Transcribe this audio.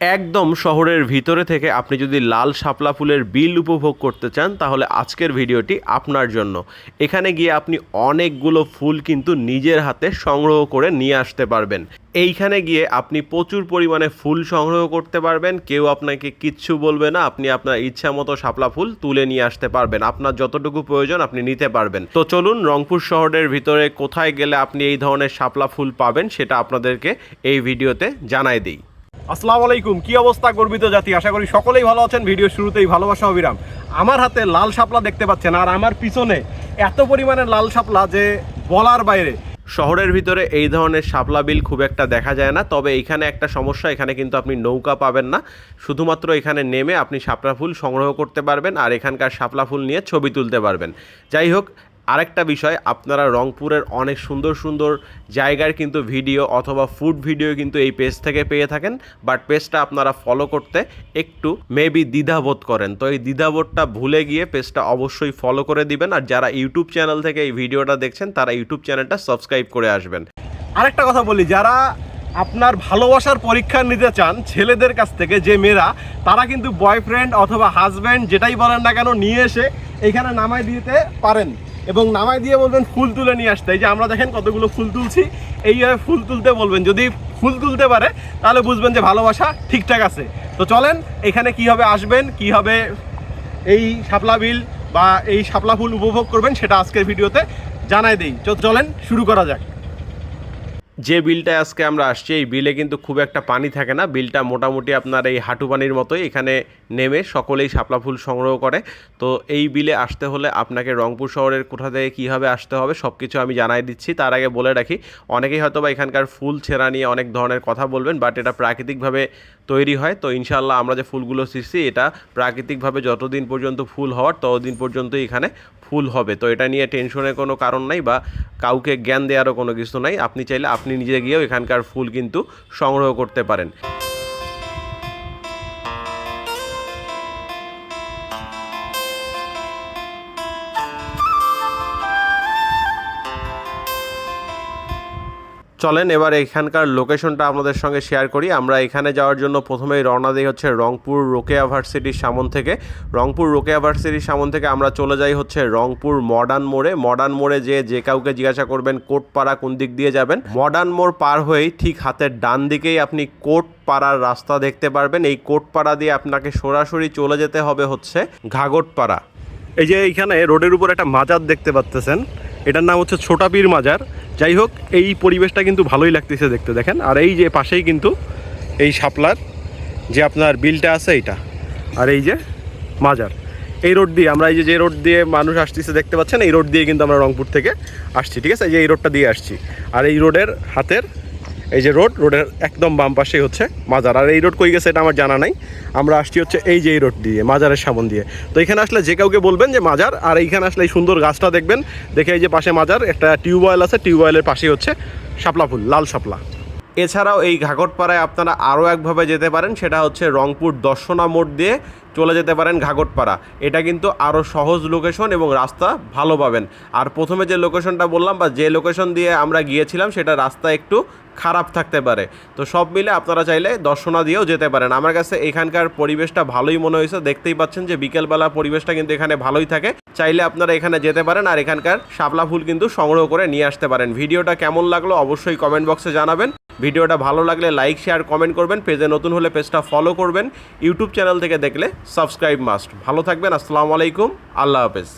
একদম শহরের ভিতরে থেকে আপনি যদি লাল শাপলা ফুলের বিল উপভোগ করতে চান, তাহলে আজকের ভিডিওটি আপনার জন্য। এখানে গিয়ে আপনি অনেকগুলো ফুল কিন্তু নিজের হাতে সংগ্রহ করে নিয়ে আসতে পারবেন। এইখানে গিয়ে আপনি প্রচুর পরিমাণে ফুল সংগ্রহ করতে পারবেন। কেউ আপনাকে কিচ্ছু বলবে না, আপনি আপনার ইচ্ছা মতো শাপলা ফুল তুলে নিয়ে আসতে পারবেন। আপনার যতটুকু প্রয়োজন আপনি নিতে পারবেন। তো চলুন রংপুর শহরের ভিতরে কোথায় গেলে আপনি এই ধরনের শাপলা ফুল পাবেন, সেটা আপনাদেরকে এই ভিডিওতে জানাই দিই। আসসালামু আলাইকুম, কি অবস্থা গর্বিত জাতি? আশা করি সকলেই ভালো আছেন। ভিডিও শুরুতেই ভালোবাসা, অবিরাম। আমার হাতে লাল শাপলা দেখতে পাচ্ছেন, আর আমার পিছনে এত পরিমাণে লাল শাপলা যে বলার বাইরে। শহরের ভিতরে এই ধরনের শাপলা বিল খুব একটা দেখা যায় না, তবে এখানে একটা সমস্যা, এখানে কিন্তু আপনি নৌকা পাবেন না। শুধুমাত্র এখানে নেমে আপনি শাপলা ফুল সংগ্রহ করতে পারবেন, আর এখানকার শাপলা ফুল নিয়ে ছবি তুলতে পারবেন। যাই হোক আরেকটা বিষয়, আপনারা রংপুরের অনেক সুন্দর সুন্দর জায়গার কিন্তু ভিডিও অথবা ফুড ভিডিও কিন্তু এই পেজ থেকে পেয়ে থাকেন। বাট পেজটা আপনারা ফলো করতে একটু মেবি দ্বিধাবোধ করেন। তো এই দ্বিধাবোধটা ভুলে গিয়ে পেজটা অবশ্যই ফলো করে দিবেন। আর যারা ইউটিউব চ্যানেল থেকে এই ভিডিওটা দেখছেন, তারা ইউটিউব চ্যানেলটা সাবস্ক্রাইব করে আসবেন। আরেকটা কথা বলি, যারা আপনার ভালোবাসার পরীক্ষা নিতে চান, ছেলেদের কাছ থেকে, যে মেয়েরা, তারা কিন্তু বয়ফ্রেন্ড অথবা হাজব্যান্ড যেটাই বলেন না কেন, নিয়ে এসে এখানে নামায় দিতে পারেন। এবং নামাই দিয়ে বলবেন ফুল তুলে নিয়ে আসতে। এই যে আমরা দেখেন কতগুলো ফুল তুলছি। এইভাবে ফুল তুলতে বলবেন। যদি ফুল তুলতে পারে, তাহলে বুঝবেন যে ভালোবাসা ঠিকঠাক আছে। তো চলেন, এখানে কীভাবে আসবেন কীভাবে এই শাপলা বিল বা এই শাপলা ফুল উপভোগ করবেন, সেটা আজকের ভিডিওতে জানাই দিই। চলেন, শুরু করা যাক। যে বিলটা আজকে আমরা আসছি, এই বিলে কিন্তু খুব একটা পানি থাকে না। বিলটা মোটামুটি আপনার এই হাঁটু পানির মতোই এখানে নেমে সকলেই শাপলা ফুল সংগ্রহ করে। তো এই বিলে আসতে হলে আপনাকে রংপুর শহরের কোথা থেকে কীভাবে আসতে হবে সব কিছু আমি জানাই দিচ্ছি। তার আগে বলে রাখি, অনেকেই হয়তো বা এখানকার ফুল, ছেঁড়া নিয়ে অনেক ধরনের কথা বলবেন, বাট এটা প্রাকৃতিকভাবে তৈরি হয়, তো ইনশাল্লাহ আমরা যে ফুলগুলো শিখছি এটা প্রাকৃতিকভাবে যতদিন পর্যন্ত ফুল হওয়ার ততদিন পর্যন্ত এখানে ফুল হবে। তো এটা নিয়ে টেনশনের কোনো কারণ নাই বা কাউকে জ্ঞান দেওয়ারও কোনো কিছু নাই। আপনি চাইলে আপনি নিজে গিয়েও এখানকার ফুল কিন্তু সংগ্রহ করতে পারেন। চলেন, এবার এখানকার লোকেশনটা আপনাদের সঙ্গে শেয়ার করি। আমরা এখানে যাওয়ার জন্য প্রথমেই রওনা দিই হচ্ছে রংপুর রোকেয়া ভার্সিটির সামন থেকে। রংপুর রোকেয়া ভার্সিটির সামন থেকে আমরা চলে যাই হচ্ছে রংপুর মডার্ন মোড়ে। মডার্ন মোড়ে যে যে কাউকে জিজ্ঞাসা করবেন কোটপাড়া কোন দিক দিয়ে যাবেন, মডার্ন মোড় পার হয়েই ঠিক হাতের ডান দিকেই আপনি কোট পাড়ার রাস্তা দেখতে পারবেন। এই কোটপাড়া দিয়ে আপনাকে সরাসরি চলে যেতে হবে হচ্ছে ঘাগটপাড়া। এই যে এইখানে রোডের উপর একটা মাজার দেখতে পাচ্তেছেন এটার নাম হচ্ছে ছোটাপীর মাজার। যাই হোক, এই পরিবেশটা কিন্তু ভালোই লাগতেছে দেখতে, দেখেন। আর এই যে পাশেই কিন্তু এই শাপলার যে আপনার বিলটা আছে এইটা, আর এই যে মাজার। এই রোড দিয়ে, আমরা এই যে যে রোড দিয়ে মানুষ আসতেছে, দেখতে পাচ্ছেন? এই রোড দিয়ে কিন্তু আমরা রংপুর থেকে আসছি, ঠিক আছে? এই যে এই রোডটা দিয়ে আসছি। আর এই রোডের হাতের এই যে রোড, রোডের একদম বাম পাশেই হচ্ছে মাজার। আর এই রোড কই গেছে এটা আমার জানা নাই। আমরা আসছি হচ্ছে এই যে এই রোড দিয়ে, মাজারের সাবন দিয়ে। তো এখানে আসলে যে কাউকে বলবেন যে মাজার, আর এইখানে আসলে এই সুন্দর গাছটা দেখবেন। দেখে এই যে পাশে মাজার, একটা টিউবওয়েল আছে, টিউবওয়েলের পাশেই হচ্ছে শাপলা ফুল, লাল শাপলা। এছাড়াও এই ঘাগটপাড়ায় আপনারা আরও একভাবে যেতে পারেন, সেটা হচ্ছে রংপুর দর্শনা মোড় দিয়ে চলে যেতে পারেন ঘাগটপাড়া এটা কিন্তু আরও সহজ লোকেশন এবং রাস্তা ভালো পাবেন। আর প্রথমে যে লোকেশনটা বললাম বা যে লোকেশন দিয়ে আমরা গিয়েছিলাম, সেটা রাস্তা একটু খারাপ থাকতে পারে। তো সব মিলে আপনারা চাইলে দর্শনা দিয়েও যেতে পারেন। আমার কাছে এখানকার পরিবেশটা ভালোই মনে হয়েছে। দেখতেই পাচ্ছেন যে বিকেলবেলা পরিবেশটা কিন্তু এখানে ভালোই থাকে। চাইলে আপনারা এখানে যেতে পারেন আর এখানকার শাপলা ফুল কিন্তু সংগ্রহ করে নিয়ে আসতে পারেন। ভিডিওটা কেমন লাগল অবশ্যই কমেন্ট বক্সে জানাবেন। ভিডিওটা ভালো লাগলে লাইক শেয়ার কমেন্ট করবেন। পেজে নতুন হলে পেজটা ফলো করবেন। ইউটিউব চ্যানেল থেকে দেখলে সাবস্ক্রাইব মাস্ট ভালো থাকবেন। আসসালামু আলাইকুম। আল্লাহ হাফেজ।